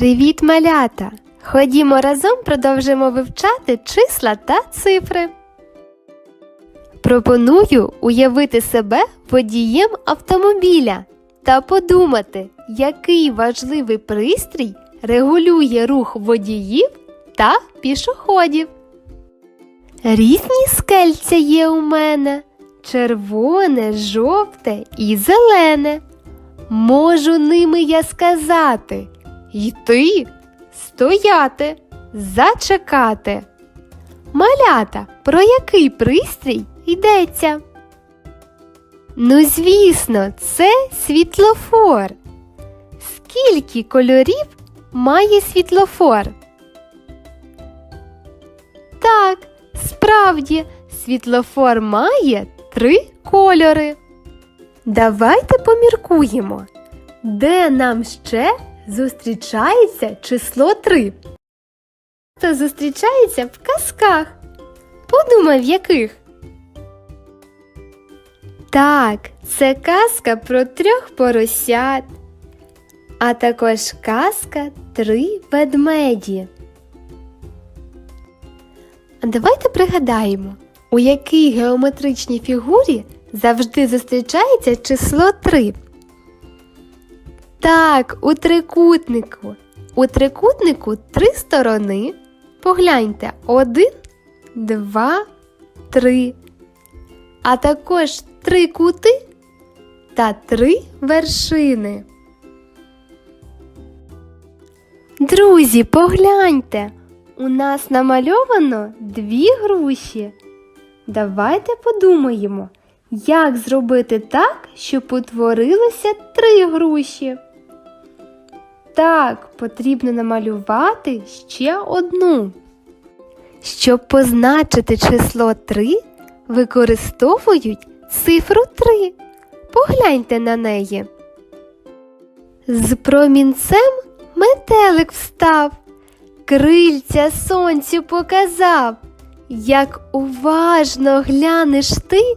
Привіт, малята! Ходімо разом продовжимо вивчати числа та цифри. Пропоную уявити себе водієм автомобіля та подумати, який важливий пристрій регулює рух водіїв та пішоходів. Різні скельця є у мене червоне, жовте і зелене. Можу ними я сказати йти, стояти, зачекати. Малята, про який пристрій йдеться? Ну, звісно, це світлофор. Скільки кольорів має світлофор? Так, справді, світлофор має три кольори. Давайте поміркуємо, де нам ще зустрічається число 3. Це зустрічається в казках. Подумай, в яких. Так, це казка про трьох поросят, а також казка Три ведмеді. Давайте пригадаємо, у якій геометричній фігурі завжди зустрічається число 3. Так, у трикутнику. У трикутнику три сторони. Погляньте один, два, три. А також три кути та три вершини. Друзі, погляньте, у нас намальовано дві груші. Давайте подумаємо, як зробити так, щоб утворилося три груші. Так, потрібно намалювати ще одну. Щоб позначити число 3, використовують цифру 3. Погляньте на неї. З промінцем метелик встав, крильця сонцю показав. Як уважно глянеш ти,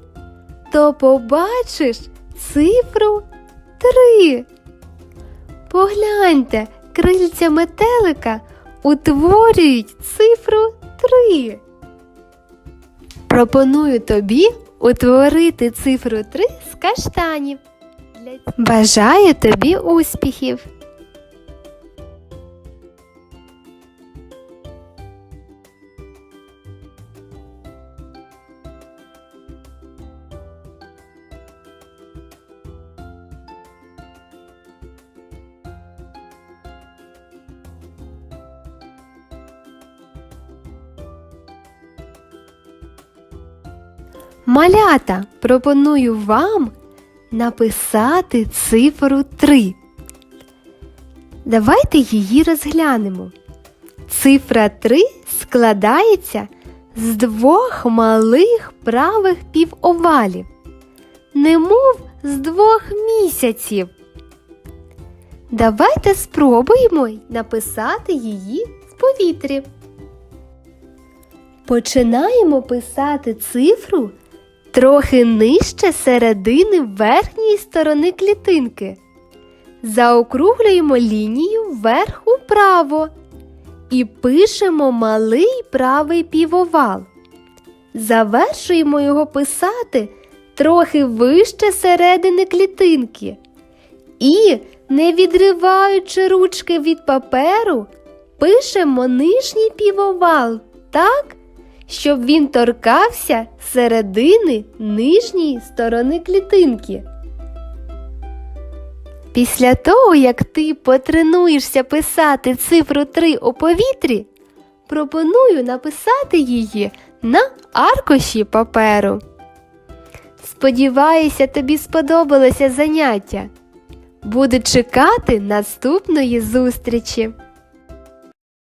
то побачиш цифру 3. Погляньте, крильця метелика утворюють цифру 3. Пропоную тобі утворити цифру 3 з каштанів. Бажаю тобі успіхів! Малята, пропоную вам написати цифру 3. Давайте її розглянемо. Цифра 3 складається з двох малих правих півовалів, немов з двох місяців. Давайте спробуємо написати її в повітрі. Починаємо писати цифру трохи нижче середини верхньої сторони клітинки. Заокруглюємо лінію вверх управо і пишемо малий правий півовал. Завершуємо його писати трохи вище середини клітинки. І, не відриваючи ручки від паперу, пишемо нижній півовал так, щоб він торкався середини нижньої сторони клітинки. Після того, як ти потренуєшся писати цифру 3 у повітрі, пропоную написати її на аркуші паперу. Сподіваюся, тобі сподобалося заняття. Буду чекати наступної зустрічі!